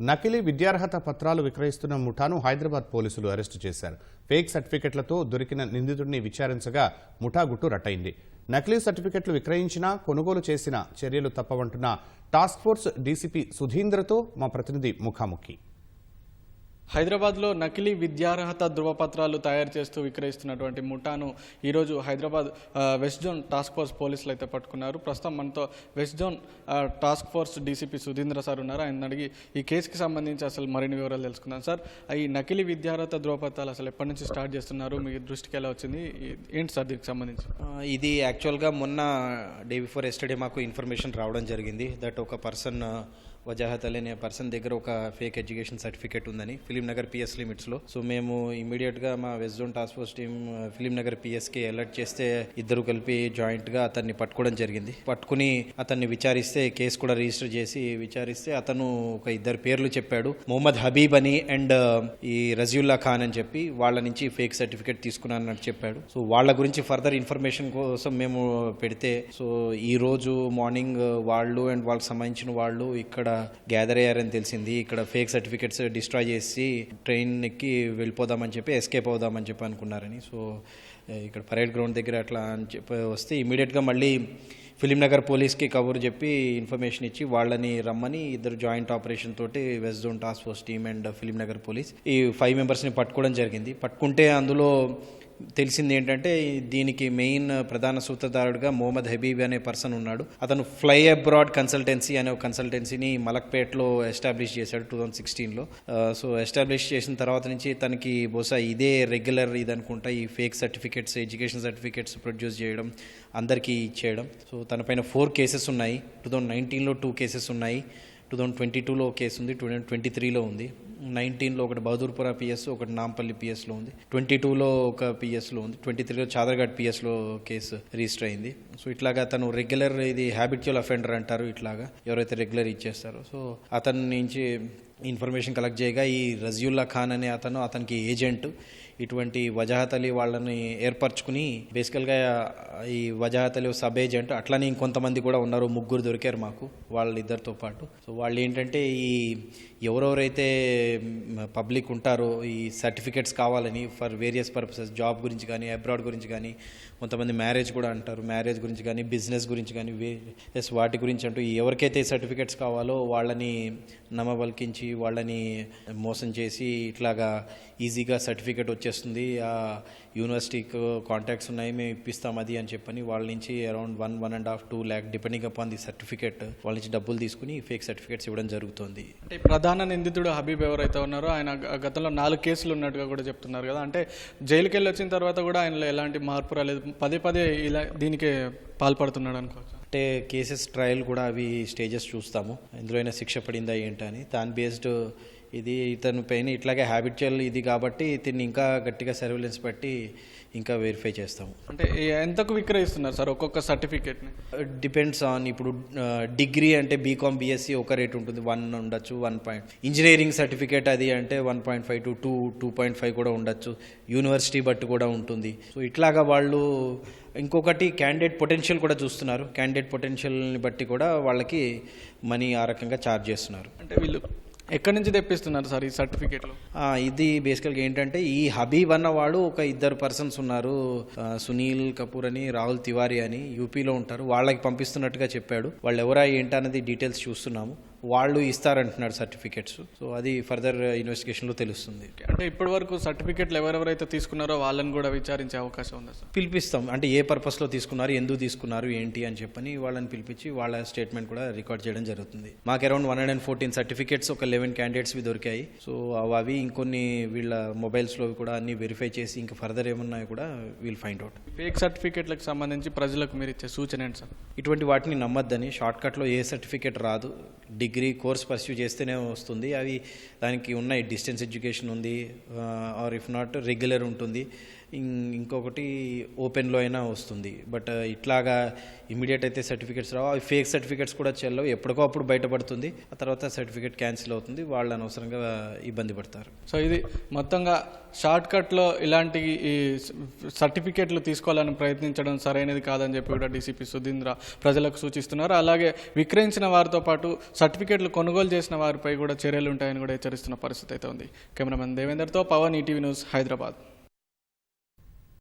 నకిలీ విద్యార్హత పత్రాలు విక్రయిస్తున్న ముఠాను హైదరాబాద్ పోలీసులు అరెస్టు చేశారు. ఫేక్ సర్టిఫికెట్లతో దొరికిన నిందితుడిని విచారించగా ముఠా గుట్టు రట్టయింది. నకిలీ సర్టిఫికెట్లు విక్రయించినా కొనుగోలు చేసిన చర్యలు తప్పవంటున్న టాస్క్ ఫోర్స్ డీసీపీ సుధీంద్రతో మా ప్రతినిధి ముఖాముఖి. హైదరాబాద్లో నకిలీ విద్యార్హత ధృవపత్రాలు తయారు చేస్తూ విక్రయిస్తున్నటువంటి ముఠాను ఈరోజు Hyderabad west zone task force పోలీసులు అయితే పట్టుకున్నారు. ప్రస్తుతం మనతో west zone task force DCP Sudhindra sir ఉన్నారు. ఆయన అడిగి ఈ కేసుకి సంబంధించి అసలు మరిన్ని వివరాలు తెలుసుకుందాం. సార్ ఈ నకిలీ విద్యార్హత ధృవపత్రాలు అసలు ఎప్పటి నుంచి స్టార్ట్ చేస్తున్నారు? మీ దృష్టికి ఎలా వచ్చింది? ఏంటి సార్ దీనికి సంబంధించి? ఇది యాక్చువల్గా మొన్న డే బిఫోర్ ఎస్టర్డే మాకు ఇన్ఫర్మేషన్ రావడం జరిగింది. దట్ ఒక పర్సన్ వజాహత్ అలీ అనే పర్సన్ దగ్గర ఒక ఫేక్ ఎడ్యుకేషన్ సర్టిఫికేట్ ఉందని ఫిలిం నగర్ పిఎస్ లిమిట్స్లో. సో మేము ఇమీడియట్గా మా west zone task force team film Nagar పిఎస్కి alert చేస్తే ఇద్దరు కలిపి జాయింట్గా అతన్ని పట్టుకోవడం జరిగింది. పట్టుకుని అతన్ని విచారిస్తే కేసు కూడా రిజిస్టర్ చేసి విచారిస్తే అతను ఒక ఇద్దరు పేర్లు చెప్పాడు. మొహమ్మద్ హబీబ్ అని అండ్ ఈ రజీవుల్లా ఖాన్ అని చెప్పి వాళ్ళ నుంచి ఫేక్ సర్టిఫికేట్ తీసుకున్నానని చెప్పాడు. సో వాళ్ళ గురించి ఫర్దర్ ఇన్ఫర్మేషన్ కోసం మేము పెడితే సో ఈ రోజు మార్నింగ్ వాళ్ళు అండ్ వాళ్ళకి సంబంధించిన వాళ్ళు ఇక్కడ గ్యాదర్ అయ్యారని తెలిసింది. ఇక్కడ ఫేక్ సర్టిఫికేట్స్ డిస్ట్రాయ్ చేసి ట్రైన్ ఎక్కి వెళ్ళిపోదామని చెప్పి ఎస్కేప్ అవుదామని చెప్పి అనుకున్నారని. సో ఇక్కడ పరేడ్ గ్రౌండ్ దగ్గర అట్లా అని చెప్పి వస్తే ఇమీడియట్గా మళ్ళీ ఫిలిం నగర్ పోలీస్కి కబురు చెప్పి ఇన్ఫర్మేషన్ ఇచ్చి వాళ్ళని రమ్మని ఇద్దరు జాయింట్ ఆపరేషన్ తోటి west zone task force team and film Nagar police ఈ ఫైవ్ మెంబర్స్ని పట్టుకోవడం జరిగింది. పట్టుకుంటే అందులో తెలిసింది ఏంటంటే దీనికి మెయిన్ ప్రధాన సూత్రధారుడుగా మొహమ్మద్ హబీబ్ అనే పర్సన్ ఉన్నాడు. అతను ఫ్లై అబ్రాడ్ కన్సల్టెన్సీ అనే ఒక కన్సల్టెన్సీని మలక్పేట్లో ఎస్టాబ్లిష్ చేశాడు టూ థౌజండ్ సిక్స్టీన్లో. సో ఎస్టాబ్లిష్ చేసిన తర్వాత నుంచి తనకి బహుశా ఇదే రెగ్యులర్ ఇది అనుకుంటా ఈ fake certificates education certificates produce చేయడం అందరికీ ఇచ్చేయడం. సో తన పైన ఫోర్ కేసెస్ ఉన్నాయి. టూ థౌజండ్ నైన్టీన్లో టూ కేసెస్ ఉన్నాయి. టూ థౌజండ్ ట్వంటీ టూలో కేసు ఉంది టూ థౌజండ్ ట్వంటీ త్రీలో ఉంది నైన్టీన్లో ఒకటి బహదూర్పుర పిఎస్ ఒకటి నాంపల్లి పిఎస్లో ఉంది. ట్వంటీ టూలో ఒక పిఎస్లో ఉంది. ట్వంటీ త్రీలో చాదర్ఘాట్ పిఎస్లో కేసు రిజిస్టర్ అయింది. సో ఇట్లాగా తను రెగ్యులర్ ఇది హ్యాబిట్యువల్ అఫెండర్ అంటారు ఇట్లాగా. ఎవరైతే రెగ్యులర్ ఇచ్చేస్తారో. సో అతని నుంచి ఇన్ఫర్మేషన్ కలెక్ట్ చేయగా ఈ రజియుల్లా ఖాన్ అనే అతను అతనికి ఏజెంట్ ఇటువంటి వజాహత్ అలీ వాళ్ళని ఏర్పరచుకుని బేసికల్గా ఈ వజాహత్ అలీ సబ్ ఏజెంట్ అట్లనే ఇంకొంతమంది కూడా ఉన్నారు ముగ్గురు దొరికారు మాకు వాళ్ళిద్దరితో పాటు. సో వాళ్ళు ఏంటంటే ఈ ఎవరెవరైతే పబ్లిక్ ఉంటారో ఈ సర్టిఫికెట్స్ కావాలని ఫర్ వేరియస్ పర్పసెస్ జాబ్ గురించి కానీ అబ్రాడ్ గురించి కానీ కొంతమంది మ్యారేజ్ కూడా అంటారు మ్యారేజ్ గురించి కానీ బిజినెస్ గురించి కానీ వేరియస్ వాటి గురించి అంటూ ఎవరికైతే సర్టిఫికెట్స్ కావాలో వాళ్ళని నమ్మబలికించి వాళ్ళని మోసం చేసి ఇట్లాగా ఈజీగా సర్టిఫికెట్ వచ్చేస్తుంది ఆ యూనివర్సిటీకి కాంటాక్ట్స్ ఉన్నాయి మేము ఇప్పిస్తాం అది అని చెప్పని వాళ్ళ నుంచి around one one and half two lakh depending upon the certificate. వాళ్ళ నుంచి డబ్బులు తీసుకుని ఫేక్ సర్టిఫికేట్స్ ఇవ్వడం జరుగుతుంది. అంటే ప్రధాన నిందితుడు హబీబ్ ఎవరైతే ఉన్నారో ఆయన గతంలో నాలుగు కేసులు ఉన్నట్టుగా కూడా చెప్తున్నారు కదా. అంటే జైలుకి వెళ్ళి వచ్చిన తర్వాత కూడా ఆయనలో ఎలాంటి మార్పు రాలేదు. పదే పదే ఇలా దీనికి పాల్పడుతున్నాడు అనుకోవచ్చు. అంటే కేసెస్ ట్రయల్ కూడా అవి స్టేజెస్ చూస్తాము. ఇందులో అయినా శిక్ష పడిందా ఏంటని. దాని బేస్డ్ ఇది ఇతని పైన ఇట్లాగే హ్యాబిచువల్ ఇది కాబట్టి దీన్ని ఇంకా గట్టిగా సర్వేలెన్స్ బట్టి ఇంకా వెరిఫై చేస్తాము. అంటే ఎంతకు విక్రయిస్తున్నారు సార్ ఒక్కొక్క సర్టిఫికేట్ని డిపెండ్స్ ఆన్ ఇప్పుడు డిగ్రీ అంటే బీకామ్ బీఎస్సీ ఒక రేట్ ఉంటుంది. వన్ ఉండొచ్చు వన్ పాయింట్ ఇంజనీరింగ్ సర్టిఫికేట్ అది అంటే one point five to two two point five కూడా ఉండొచ్చు. యూనివర్సిటీ బట్టి కూడా ఉంటుంది. సో ఇట్లాగా వాళ్ళు ఇంకొకటి క్యాండిడేట్ పొటెన్షియల్ కూడా చూస్తున్నారు. క్యాండిడేట్ పొటెన్షియల్ని బట్టి కూడా వాళ్ళకి మనీ ఆ రకంగా ఛార్జ్ చేస్తున్నారు. అంటే వీళ్ళు ఎక్కడి నుంచి తెప్పిస్తున్నారు సార్ ఈ సర్టిఫికేట్లు? ఇది బేసికల్గా ఏంటంటే ఈ హబీబ్ అన్నవాడు ఒక ఇద్దరు పర్సన్స్ ఉన్నారు. సునీల్ కపూర్ అని రాహుల్ తివారీ అని యూపీలో ఉంటారు. వాళ్ళకి పంపిస్తున్నట్టుగా చెప్పాడు. వాళ్ళు ఎవరా ఏంటన్నది డీటెయిల్స్ చూస్తున్నాము. వాళ్ళు ఇస్తారంటున్నాడు సర్టిఫికేట్స్. సో అది ఫర్దర్ ఇన్వెస్టిగేషన్లో తెలుస్తుంది. అంటే ఇప్పటి వరకు సర్టిఫికేట్లు ఎవరెవరైతే తీసుకున్నారో వాళ్ళని కూడా విచారించే అవకాశం ఉందా సార్? పిలిపిస్తాం. అంటే ఏ పర్పస్లో తీసుకున్నారు ఎందుకు తీసుకున్నారు ఏంటి అని చెప్పని వాళ్ళని పిలిపించి వాళ్ళ స్టేట్మెంట్ కూడా రికార్డ్ చేయడం జరుగుతుంది. మాకు around one hundred and fourteen certificates ఒక లెవెన్ క్యాండిడేట్స్వి దొరికాయి. సో అవి అవి ఇంకొన్ని వీళ్ళ మొబైల్స్లో కూడా అన్ని వెరిఫై చేసి ఇంకా ఫర్దర్ ఏమున్నాయో కూడా వీల్ ఫైండ్ అవుట్. ఫేక్ సర్టిఫికేట్లకు సంబంధించి ప్రజలకు మీరు ఇచ్చే సూచన ఏంటి సార్? ఇటువంటి వాటిని నమ్మద్దని షార్ట్కట్లో ఏ సర్టిఫికేట్ రాదు డిగ్రీ కోర్స్ పర్స్యూ చేస్తేనే వస్తుంది. అవి దానికి ఉన్నాయి డిస్టెన్స్ ఎడ్యుకేషన్ ఉంది ఆర్ ఇఫ్ నాట్ రెగ్యులర్ ఉంటుంది. ఇంకొకటి ఓపెన్లో అయినా వస్తుంది. బట్ ఇట్లాగా ఇమీడియట్ అయితే సర్టిఫికేట్స్ రావు. అవి ఫేక్ సర్టిఫికేట్స్ కూడా చెల్లవు. ఎప్పటికో అప్పుడు బయటపడుతుంది. ఆ తర్వాత సర్టిఫికేట్ క్యాన్సిల్ అవుతుంది. వాళ్ళు అనవసరంగా ఇబ్బంది పడతారు. సో ఇది మొత్తంగా షార్ట్ కట్లో ఇలాంటి ఈ సర్టిఫికేట్లు తీసుకోవాలని ప్రయత్నించడం సరైనది కాదని చెప్పి కూడా డీసీపీ సుధీంద్ర ప్రజలకు సూచిస్తున్నారు. అలాగే విక్రయించిన వారితో పాటు సర్టిఫికేట్లు కొనుగోలు చేసిన వారిపై కూడా చర్యలు ఉంటాయని కూడా హెచ్చరిస్తున్న పరిస్థితి అయితే ఉంది. కెమెరామెన్ దేవేందర్తో పవన్ ఈటీవీ న్యూస్ హైదరాబాద్.